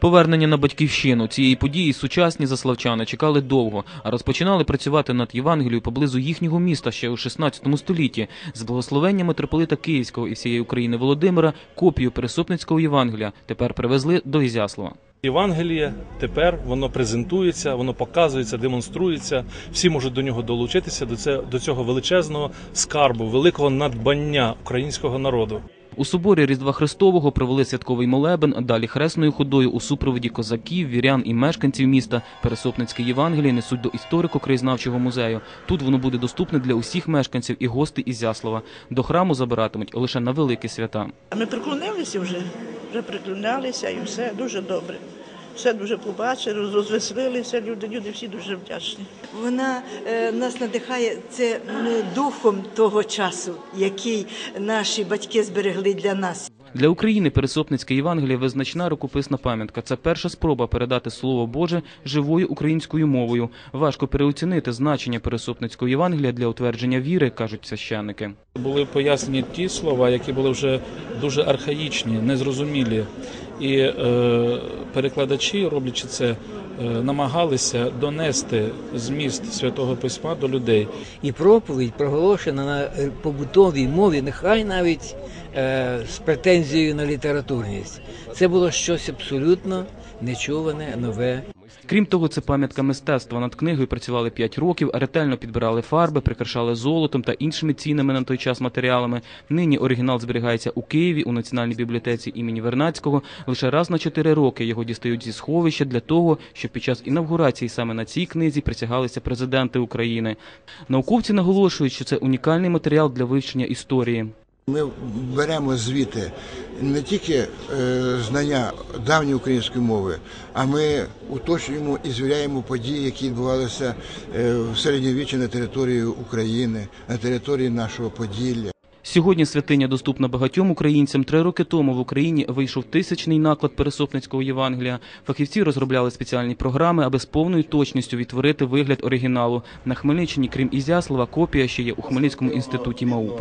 Повернення на батьківщину цієї події сучасні заславчани чекали довго, а розпочинали працювати над Євангелією поблизу їхнього міста ще у 16 столітті. З благословення митрополита Київського і всієї України Володимира копію Пересопницького Євангелія тепер привезли до Ізяслава. Євангеліє тепер воно презентується, воно показується, демонструється. Всі можуть до нього долучитися до це до цього величезного скарбу, великого надбання українського народу. У соборі Різдва Христового провели святковий молебен, а далі хресною ходою у супроводі козаків, вірян і мешканців міста Пересопницьке Євангеліє несуть до історико-краєзнавчого музею. Тут воно буде доступне для усіх мешканців і гостей Ізяслава. До храму забиратимуть лише на великі свята. Ми приклонилися вже, вже приклонялися і все дуже добре. Все дуже побачили, розвеселилися люди, люди всі дуже вдячні. Вона е, нас надихає це духом того часу, який наші батьки зберегли для нас. Для України Пересопницьке Євангеліє визначна рукописна пам'ятка. Це перша спроба передати Слово Боже живою українською мовою. Важко переоцінити значення Пересопницького Євангелія для утвердження віри, кажуть священники. Були пояснені ті слова, які були вже дуже архаїчні, незрозумілі. І е, перекладачі, роблячи це, е, намагалися донести зміст святого письма до людей. і проповідь проголошена на е, побутовій мові, нехай навіть з претензією на літературність. Це було щось абсолютно нечуване, нове. Крім того, це пам'ятка мистецтва. Над книгою працювали 5 років, ретельно підбирали фарби, прикрашали золотом та іншими цінними на той час матеріалами. Нині оригінал зберігається у Києві у Національній бібліотеці імені Вернацького. Лише раз на 4 роки його дістають зі сховища для того, щоб під час інавгурації саме на цій книзі присягалися президенти України. Науковці наголошують, що це унікальний матеріал для вивчення історії. Ми беремо звідти не тільки е, знання давньої української мови, а ми уточнюємо і звіряємо події, які відбувалися е, в середньовіччі на території України, на території нашого Поділля. Сьогодні святиня доступна багатьом українцям. Три роки тому в Україні вийшов тисячний наклад Пересопницького Євангелія. Фахівці розробляли спеціальні програми, аби з повною точністю відтворити вигляд оригіналу. На Хмельниччині, крім Ізяслава, копія ще є у Хмельницькому інституті МАУП.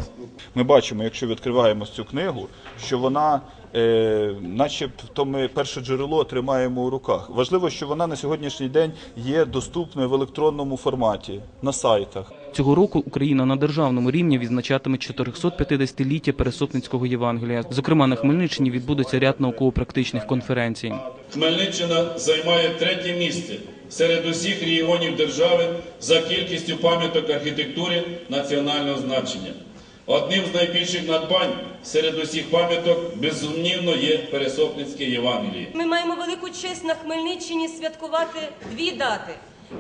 Ми бачимо, якщо відкриваємо цю книгу, що вона, е, начебто, ми перше джерело тримаємо у руках. Важливо, що вона на сьогоднішній день є доступною в електронному форматі на сайтах. Цього року Україна на державному рівні відзначатиме 450-ліття Пересопницького Євангелія. Зокрема, на Хмельниччині відбудеться ряд науково-практичних конференцій. Хмельниччина займає третє місце серед усіх регіонів держави за кількістю пам'яток архітектури національного значення. Одним з найбільших надбань серед усіх пам'яток безсумнівно є Пересопницьке Євангеліє. Ми маємо велику честь на Хмельниччині святкувати дві дати: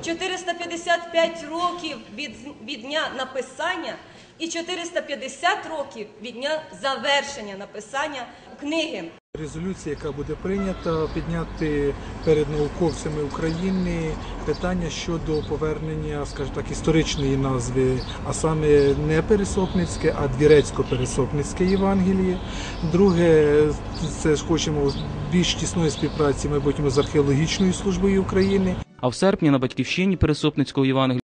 455 років від, від дня написання і 450 років від дня завершення написання книги. Резолюція, яка буде прийнята, підняти перед науковцями України питання щодо повернення, скажімо так, історичної назви, а саме не Пересопницьке, а Двірецько-Пересопницьке Євангеліє. Друге, це ж хочемо більш тісної співпраці, майбутньому з археологічною службою України. А в серпні на батьківщині Пересопницького Євангелія